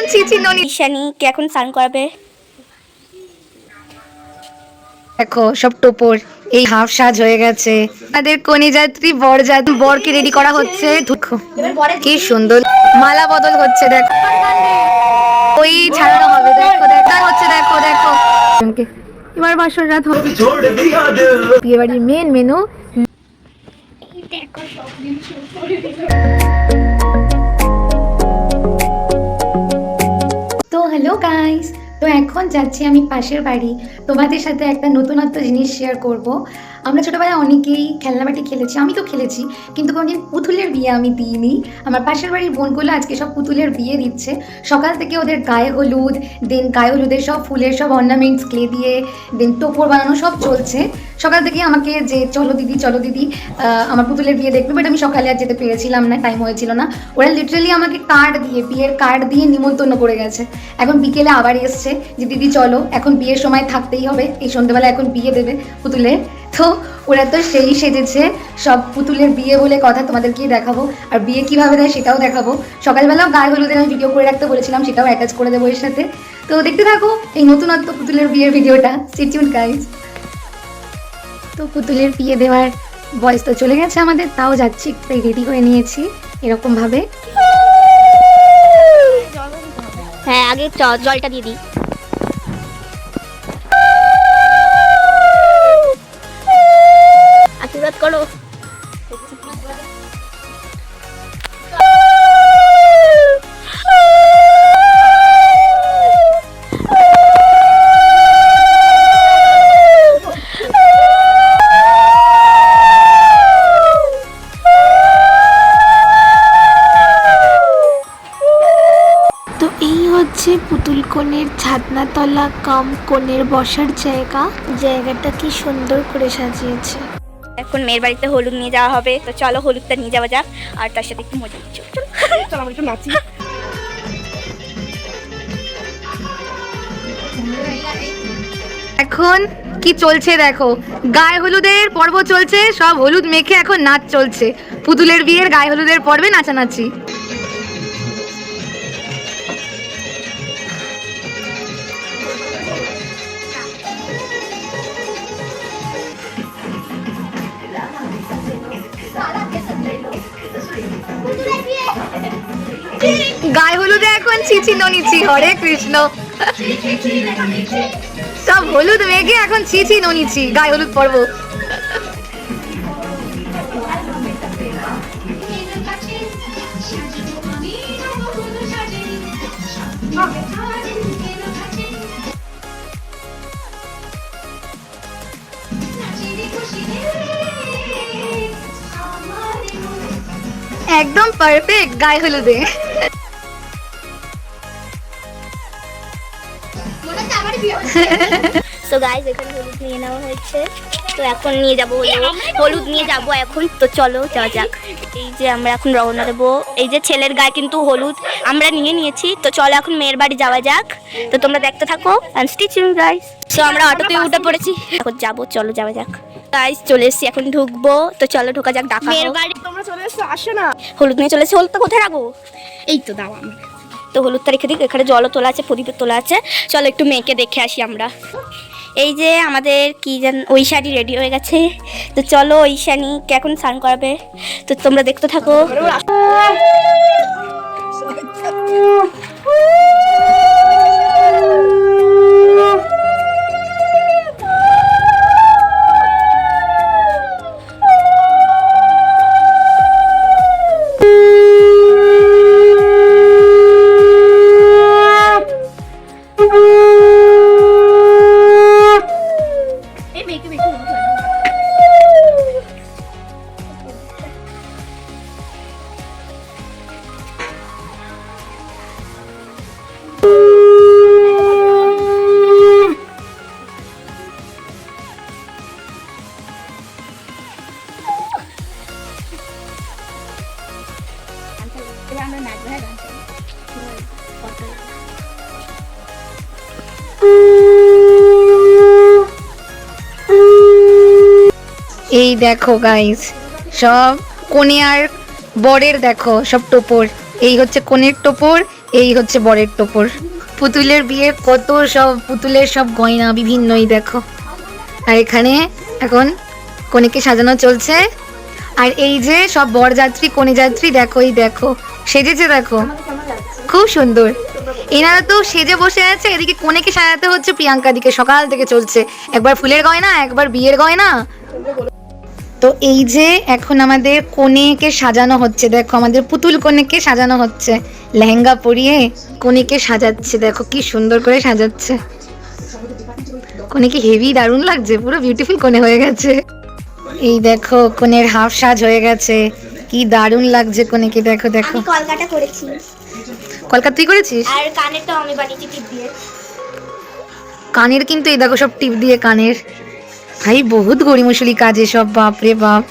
এখন চিচি ননি। ঈশানীকে এখন স্নান করাবে? দেখো সব টোপর এই হাফ সাজ হয়ে গেছে। তাদের কনিযাত্রী বরযাত্রী বরকে রেডি করা হচ্ছে। দেখো কি সুন্দর মালা বদল হচ্ছে দেখো। ওই ছাড়ানো হবে দেখো দেখা হচ্ছে দেখো দেখো। এবার বাসর রাত হবে। বিয়ে বাড়ির মেন মেনু তো গাইস তো এখন যাচ্ছি আমি পাশের বাড়ি। তোমাদের সাথে একটা নতুনত্ব জিনিস শেয়ার করব। আমরা ছোটোবেলায় অনেকেই খেলনাবাটি খেলেছি, আমি তো খেলেছি, কিন্তু কোনোদিন পুতুলের বিয়ে আমি দিইনি। আমার পাশের বাড়ির বোনগুলো আজকে সব পুতুলের বিয়ে দিচ্ছে। সকাল থেকে ওদের গায়ে হলুদ দেন গায়ে হলুদের সব ফুলের সব অর্নামেন্টস ক্লে দিয়ে দেন টোপর বানানো সব চলছে। সকাল থেকে আমাকে যে, চলো দিদি চলো দিদি আমার পুতুলের বিয়ে দেখবে বাট আমি সকালে আর যেতে পেরেছিলাম না টাইম হয়েছিল না। ওরা লিটারালি আমাকে কার্ড দিয়ে, বিয়ের কার্ড দিয়ে নিমন্ত্রণ করে গেছে। এখন বিকেলে আবার এসছে যে, দিদি, চলো, এখন বিয়ের সময় থাকতেই হবে, এই সন্ধ্যেবেলা এখন বিয়ে দেবে পুতুলের। তো ওরা তো সেই সেজেছে, সব পুতুলের বিয়ে বলে কথা তোমাদেরকেই দেখাবো, আর বিয়ে কীভাবে দেয় সেটাও দেখাবো। সকালবেলাও গায়ে হলুদের আমি ভিডিও করে রাখতে বলেছিলাম, সেটাও অ্যাটাচ করে দেবো এর সাথে। তো দেখতে থাকো, এই নতুনত্ব পুতুলের বিয়ের ভিডিওটা সিটিউন গাইজ তো পুতুলের বিয়ে দেওয়ার বয়স তো চলে গেছে আমাদের, তাও যাচ্ছি একটু রেডি করে নিয়েছি এরকম ভাবে হ্যাঁ আগে জলটা দিয়ে দিই। আশীর্বাদ করো। ছাদনাতলা কাম কোণের বসার জায়গা। জায়গাটা কি সুন্দর করে সাজিয়েছে। এখন মেয়ের বাড়িতে হলুদ নিয়ে যাওয়া হবে। তো চলো হলুদটা নিয়ে যাওয়া যাক আর তার সাথে একটু মজা নিচ্ছি। চলো। একটু নাচি। এখন কি চলছে দেখো? গায়ে হলুদের পর্ব চলছে সব হলুদ মেখে এখন নাচ চলছে। পুতুলের বিয়ের গায়ে হলুদের পর্বে নাচানাচি। ছিচি ননিচি হরে কৃষ্ণ। সব হলুদ মেঘে এখন ছিচি ননিচি গায়ে হলুদ পর্ব। একদম পারফেক্ট গায়ে হলুদে। তো গাইজ এখানে হলুদ নিয়ে নেওয়া হয়েছে। তো এখন নিয়ে যাব হলুদ নিয়ে যাব এখন। তো চলো যাওয়া যাক। এই যে আমরা এখন রওনা দেবো। এই যে ছেলের গায়ে কিন্তু হলুদ আমরা নিয়ে নিয়েছি। তো চলো এখন মেয়ের বাড়ি যাওয়া যাক। তো তোমরা দেখতে থাকো অ্যান্ড স্টিচিং গাইজ তো আমরা অটোতে উঠে পড়েছি। এখন যাব চলো যাওয়া যাক। গাইজ চলে এসেছি এখন ঢুকবো। তো চলো ঢোকা যাক ডাকা মেয়ের বাড়ি তোমরা চলে এসো আসো না। হলুদ নিয়ে চলে এসেছি। তো কোথায় রাখব? এই তো দাও আমি তো হলুদটা রেখে দিই এখানে জলও তোলা আছে প্রদীপের তোলা আছে। চলো একটু মেয়েকে দেখে আসি আমরা। এই যে আমাদের কি যেন ওই শাড়ি রেডি হয়ে গেছে। তো চলো শাড়িকে এখন স্নান করাবে? তো তোমরা দেখতে থাকো। এই দেখো গাইস সব কোনে আর বরের দেখো, সব টোপর। এই হচ্ছে কনের টোপর, এই হচ্ছে বরের টোপর। পুতুলের বিয়ে, কত সব পুতুলের সব গয়না বিভিন্নই দেখো। আর এখানে এখন কনেকে সাজানো চলছে। আর এই যে সব বরযাত্রী কনে যাত্রী দেখো, এই দেখো, সেজেছে দেখো। খুব সুন্দর। এনারা তো সেজে বসে আছে, এদিকে কনেকে সাজাতে হচ্ছে প্রিয়াঙ্কা দিকে সকাল থেকে চলছে। একবার ফুলের গয়না, একবার বিয়ের গয়না। তো এই যে এখন আমাদের কনেকে সাজানো হচ্ছে দেখো আমাদের পুতুল কনেকে সাজানো হচ্ছে। লেহেঙ্গা পরিয়ে কনেকে সাজাচ্ছে দেখো কি সুন্দর করে সাজাচ্ছে। কনেকে হেভি দারুণ লাগছে পুরো বিউটিফুল কোণে হয়ে গেছে। এই দেখো কোণের হাফ সাজ হয়ে গেছে। কি দারুণ লাগছে কোনেকে দেখো দেখো। আমি কলকাতা করেছি। কলকাতা তুই করেছিস? আর কানেরটাও আমি বানিয়েছি টিপ দিয়ে। কানের কিন্তু এই দেখো সব টিপ দিয়ে কানের। ভাই, বহুত গড়িমসুলি কাজে সব বাপ রে বাপ।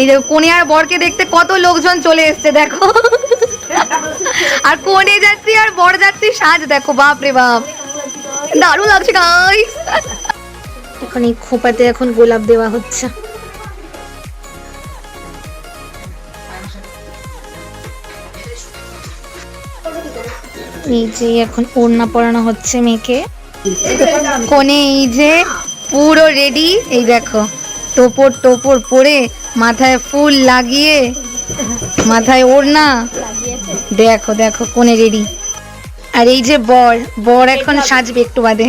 এই দেখো কোনে আর বরকে দেখতে কত লোকজন চলে এসছে, দেখো। আর কোনে যাত্রী আর বর যাত্রী সাজ, দেখো, বাপ রে বাপ। দারুণ লাগছে গাইস এখন এই খোপাতে এখন গোলাপ দেওয়া হচ্ছে। এই যে এখন ওড়না পরানো হচ্ছে মেয়েকে। কোনে এই যে পুরো রেডি এই দেখো, টোপর টোপর পরে মাথায় ফুল লাগিয়ে, মাথায় ওড়না। দেখো দেখো কোনে রেডি আর এই যে বর বর এখন সাজবে একটু বাদে।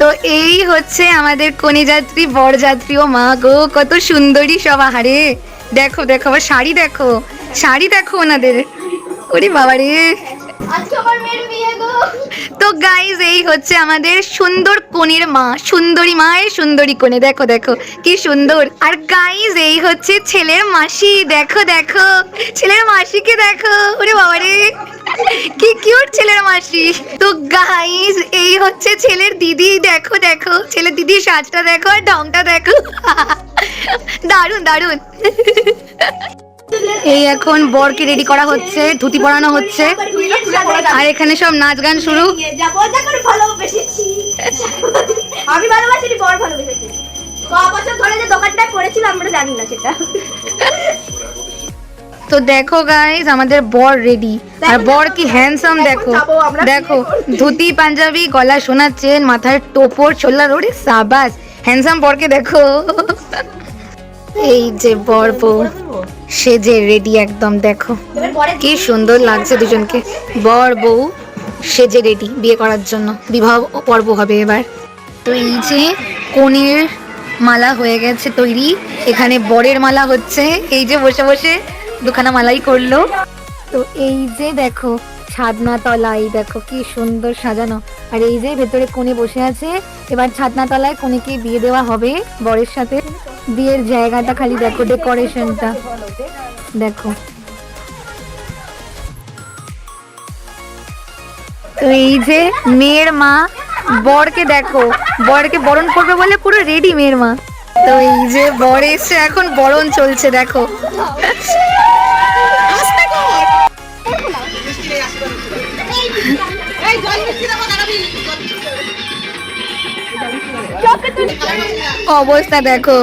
তো এই হচ্ছে আমাদের কনে যাত্রী বর যাত্রী ও মা গো, কত সুন্দরী সব, আহারে। দেখো দেখো, আবার শাড়ি দেখো শাড়ি দেখো ওনাদের। ওরে বাবা তো গাইজ এই হচ্ছে আমাদের সুন্দর কোণের মা, সুন্দরী মায়ের সুন্দরী কোণে দেখো দেখো, কি সুন্দর। আর গাইজ এই হচ্ছে ছেলের মাসি। দেখো দেখো, ছেলের মাসিকে দেখো। ওরে বাবা রে, কি কিউট ছেলের মাসি। তো গাইজ এই হচ্ছে ছেলের দিদি। দেখো দেখো, ছেলের দিদির সাজটা দেখো আর ঢংটা দেখো। দারুণ দারুণ। এই এখন বরকে রেডি করা হচ্ছে ধুতি পরানো হচ্ছে। আর এখানে সব নাচ গান শুরু। আমি ভালোবাসিনি বর ভালোবেসেছি। ক বছর ধরে যে দোকানটা করেছিল আমরা জানি না সেটা। তো দেখো গাইজ আমাদের বর রেডি আর বর কি হ্যান্ডসাম দেখো। দেখো ধুতি পাঞ্জাবি গলা সোনার চেন মাথায় টোপর ছোলা রোডে সাবাস। হ্যান্ডসাম বরকে দেখো। এই যে বর বউ সেজে রেডি একদম, দেখো। কি সুন্দর লাগছে দুজনকে। বর বউ সেজে রেডি বিয়ে করার জন্য। বিবাহ পর্ব হবে এবার। তো এই যে কনের মালা হয়ে গেছে তৈরি। এখানে বরের মালা হচ্ছে। এই যে বসে বসে দুখানা মালাই করল। তো এই যে দেখো ছাদনা তলা এই দেখো কি সুন্দর সাজানো। আর এই যে ভেতরে কোণে বসে আছে, এবার ছাদনা তলায় কোণেকে বিয়ে দেওয়া হবে বরের সাথে। বিয়ের জায়গাটা খালি দেখো ডেকোরেশনটা। দেখো। তো এই যে মেয়ের মা, বরকে দেখো। বরকে বরণ করবে বলে পুরো রেডি মেয়ের মা। তো এই যে বর এসে এখন বরণ চলছে, দেখো। অবস্থা দেখো।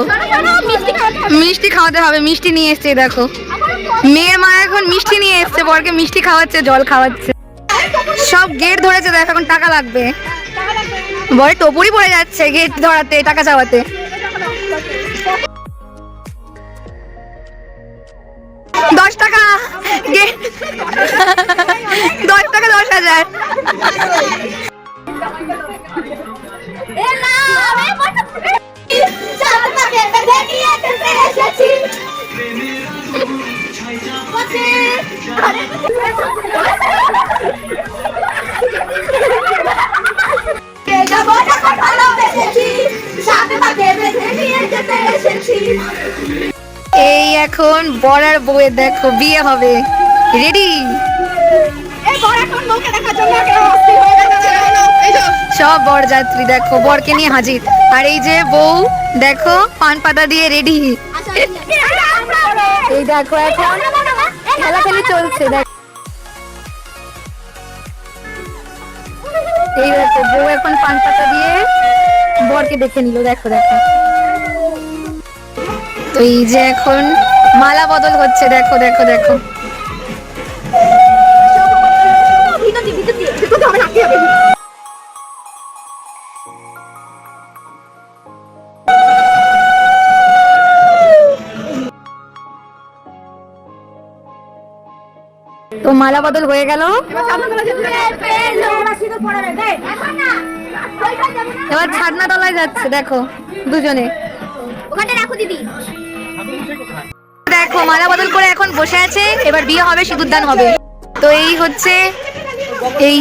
মিষ্টি খাওয়াতে হবে। মিষ্টি নিয়ে এসছে দেখো। মেয়ের মা এখন মিষ্টি নিয়ে এসছে বরকে মিষ্টি খাওয়াচ্ছে জল খাওয়াচ্ছে। সব গেট ধরেছে দেখো এখন টাকা লাগবে। বরে টপুরি পড়ে যাচ্ছে গেট ধরাতে টাকা চাওয়াতে। দশ টাকা। দশ টাকা দশ হাজার। এই এখন বর আর বউয়ের দেখো বিয়ে হবে। রেডি সব বরযাত্রী দেখো বরকে নিয়ে হাজির। আর এই যে বউ দেখো পান পাতা দিয়ে রেডি এই দেখো এখন খেলাখেলি চলছে দেখ এই দেখো বউ এখন পান পাতা দিয়ে বরকে দেখে নিল দেখো দেখো। তো এই যে এখন মালা বদল হচ্ছে, দেখো দেখো দেখো। তো মালা বদল হয়ে গেল। এবার ছাদনা তলায় যাচ্ছে, দেখো, দুজনে। ওখানে রাখো দিদি। মালা বদল করে এখন বসে আছে। এবার বিয়ে হবে, সিঁদুরদান হবে। তো এই হচ্ছে এই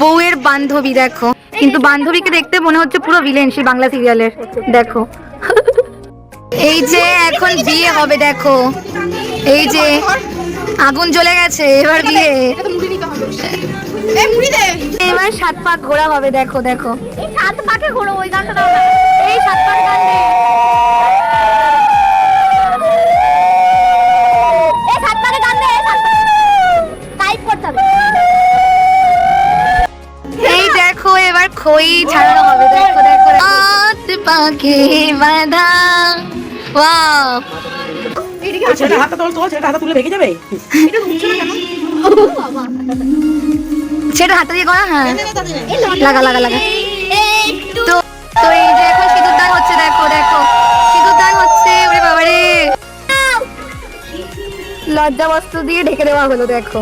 বউয়ের বান্ধবী, দেখো। কিন্তু বান্ধবীকে দেখতে মনে হচ্ছে পুরো ভিলেন সেই বাংলা সিরিয়ালের দেখো। এই যে এখন বিয়ে হবে, দেখো। এই যে আগুন জ্বলে গেছে, এবার বিয়ে। এবার সাত পাক ঘোরা হবে, দেখো দেখো। সাত পাকে ঘোরো ওই গানটা এই সাত পাক গান খই ছাড়ানো হবে দেখো দেখো হাত পাকে বাঁধা। ওয়াও। ছেলেটা হাতটা তোল তোল ছেলেটা হাতটা তুলে ভেঙে যাবে? সেটা হাতে দিয়ে করা হ্যাঁ। লাগা লাগা লাগা। তো তো এই যে এখন সিঁদুরদান হচ্ছে দেখো দেখো। সিঁদুরদান হচ্ছে ওরে বাবারে। লজ্জা বস্ত্র দিয়ে ঢেকে দেওয়া হলো দেখো।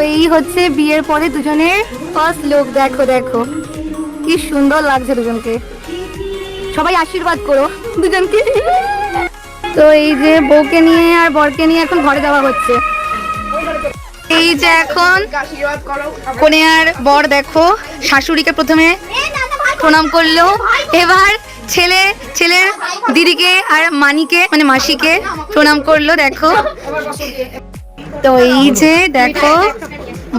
এই হচ্ছে বিয়ের পরে দুজনের ফার্স্ট লুক দেখো দেখো। কি সুন্দর লাগছে দুজনকে। সবাই আশীর্বাদ করো দুজনকে। তো এই যে বউকে নিয়ে আর বরকে নিয়ে এখন ঘরে যাওয়া হচ্ছে। এই যে এখন কোনে আর বর, দেখো, শাশুড়িকে প্রথমে প্রণাম করল। এবার ছেলে ছেলের দিদিকে আর মানিকে মানে মাসিকে প্রণাম করল, দেখো। তো এই যে দেখো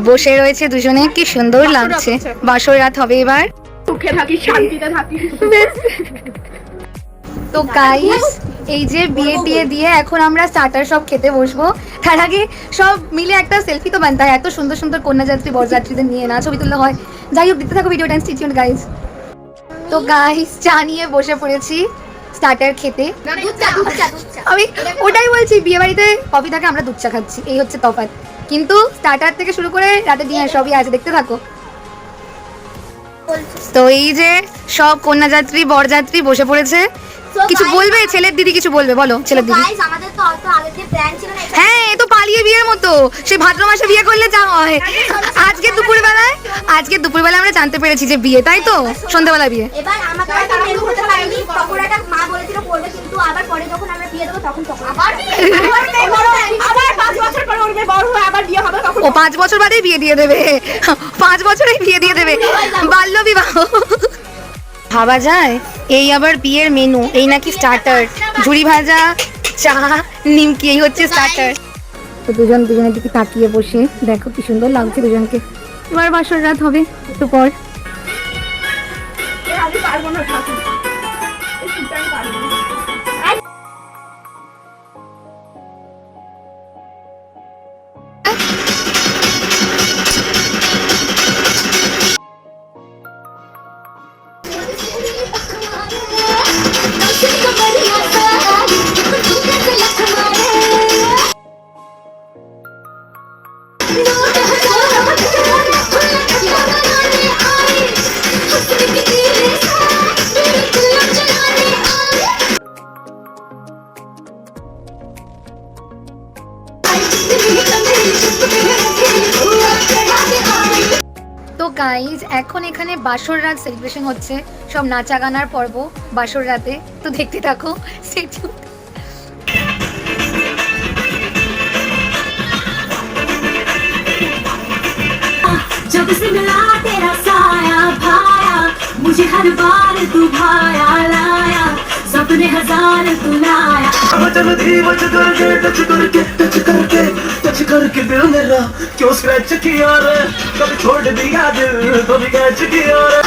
বসে রয়েছে দুজনে কি সুন্দর লাগছে। বাসর রাত হবে এবার। সুখে থাকি শান্তিতে থাকি। তো গাইস এই যে বিয়ে টিয়ে দিয়ে এখন আমরা স্টার্টার সব খেতে বসবো। তার আগে সব মিলে একটা সেলফি তো বানতে হয়। এত সুন্দর সুন্দর কন্যাযাত্রী বরযাত্রীদের নিয়ে না ছবি তুললে হয়। যাই হোক দিতে থাকো ভিডিও ভিডিওটা স্টিচিউন গাইস তো গাইস চা নিয়ে বসে পড়েছি। স্টার্টার খেতে। দুধ চা দুধ চা দুধ চা আমি ওটাই বলছি বিয়ে বাড়িতে কফি থাকে আমরা দুধ চা খাচ্ছি। এই হচ্ছে তফাৎ। কিন্তু স্টার্টার থেকে শুরু করে রাতে ডিনার সবই আছে দেখতে থাকো। তো এই যে সব কন্যাযাত্রী বরযাত্রী বসে পড়েছে। কিছু বলবে? ছেলের দিদি কিছু বলবে? বলো ছেলের দিদি। হ্যাঁ এ তো পালিয়ে বিয়ের মতো। সে ভাদ্র মাসে বিয়ে করলে যা হয়। আজকে দুপুরবেলায় আজকে দুপুরবেলা আমরা জানতে পেরেছি যে বিয়ে তাই তো? সন্ধ্যাবেলা বিয়ে। এবার ও পাঁচ বছর বাদেই বিয়ে দিয়ে দেবে। পাঁচ বছরেই বিয়ে দিয়ে দেবে। বাল্য বিবাহ। ভাবা যায় এই আবার বিয়ের মেনু এই নাকি স্টার্টার ঝুড়ি ভাজা চা নিমকি এই হচ্ছে স্টার্টার তো দুজন দুজনের দিকে তাকিয়ে বসে দেখো কি সুন্দর লাগছে দুজনকে। এবার বাসর রাত হবে একটু পর। আমি পারব না গাইজ এখন এখানে বাসর রাত সেলিব্রেশন হচ্ছে সব নাচা গানার পর্ব বাসর রাতে তো দেখতে থাকো Stay tuned. जब से मिला तेरा साया भाया मुझे हर बार तू भाया लाया सपने हज़ार लाया चल दी बच करके टच करके टच करके टच करके दिल मेरा क्यों स्क्रैच किया रे? कभी छोड़ दिया दिल, कभी कैच किया रे?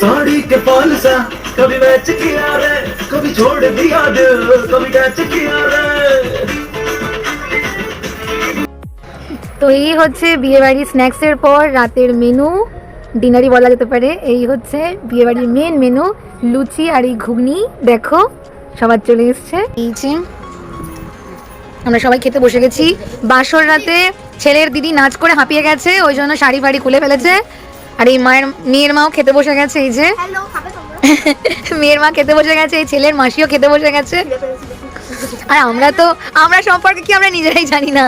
साड़ी के फॉल सा कभी मैच किया रे? कभी छोड़ दिया दिल, कभी कैच किया रे? তো এই হচ্ছে বিয়েবাড়ির স্ন্যাক্সের পর রাতের মেনু ডিনারই বলা যেতে পারে। এই হচ্ছে বিয়েবাড়ির মেন মেনু লুচি আর এই ঘুগনি। দেখো সবার চলে এসছে। এই যে আমরা সবাই খেতে বসে গেছি। বাসর রাতে ছেলের দিদি নাচ করে হাঁপিয়ে গেছে ওই জন্য শাড়ি ফাড়ি খুলে ফেলেছে। আর এই মায়ের মেয়ের মাও খেতে বসে গেছে এই যে। মেয়ের মা খেতে বসে গেছে এই ছেলের মাসিও খেতে বসে গেছে। আর আমরা তো আমরা সম্পর্কে কি আমরা নিজেরাই জানি না?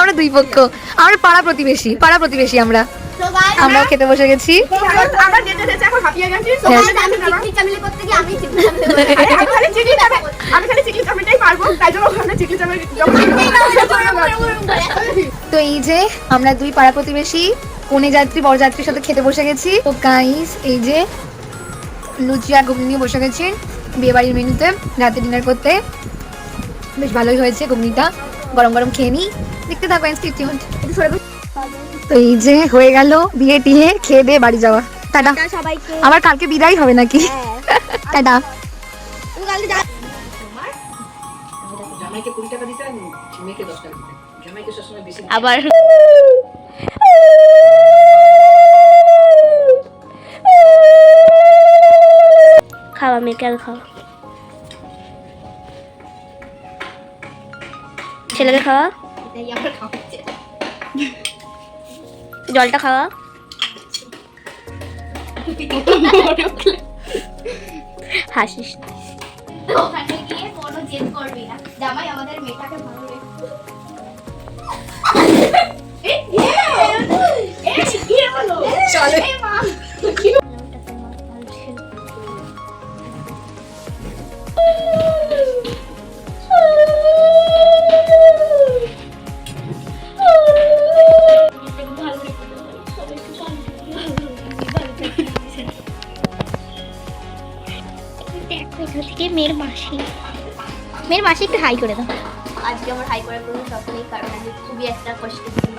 আমরা দুই পক্ষ। আমরা পাড়া প্রতিবেশী পাড়া প্রতিবেশী আমরা। আমরাও খেতে বসে গেছি। আমরা গেছি। তো এই যে আমরা দুই পাড়া প্রতিবেশী কনে যাত্রী বরযাত্রীর সাথে খেতে বসে গেছি। তো গাইস এই যে লুচি আর ঘুগনি বসে গেছি। বিয়ে বাড়ির মেনুতে রাতে ডিনার করতে। বেশ ভালোই হয়েছে ঘুগনিটা। গরম গরম খেয়ে নিই। দেখতে স্টিচ তো এই যে হয়ে গেল বিয়ে টিয়ে খেয়ে দিয়ে বাড়ি যাওয়া। টাটা। সবাইকে। আবার কালকে বিদায় হবে নাকি? টাটা। তুমি কালকে যা জামাইকে কুড়ি টাকা দিতে আর মেয়েকে দশ টাকা দিতে জামাইকে সবসময় বেশি আবার খাওয়া আর খাওয়া। ছেলেকে খাওয়া? জলটা খাওয়া? হাসিস। থেকে মাসি। মেয়ের মাসি একটু হাই করে দাও। আজকে আমার হাই করার কোনো শখ নেই কারণ আমি খুবই একটা কষ্ট দেবো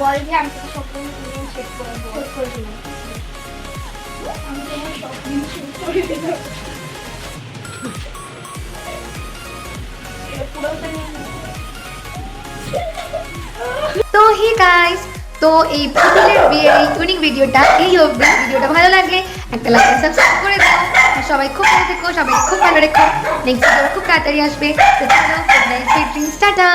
বল যে আমি তোকে সব সেট করে দেবো। করে তো হি গাইস তো এই পুতুলের বিয়ের এই ইউনিক ভিডিওটা এই অবধি ভিডিওটা ভালো লাগলে একটা লাইক সাবস্ক্রাইব করে দাও। আর সবাই খুব ভালো থেকো, সবাই খুব ভালো রেখো। নেক্সট ভিডিও খুব তাড়াতাড়ি আসবে। তো চলো good night sweet dreams tata.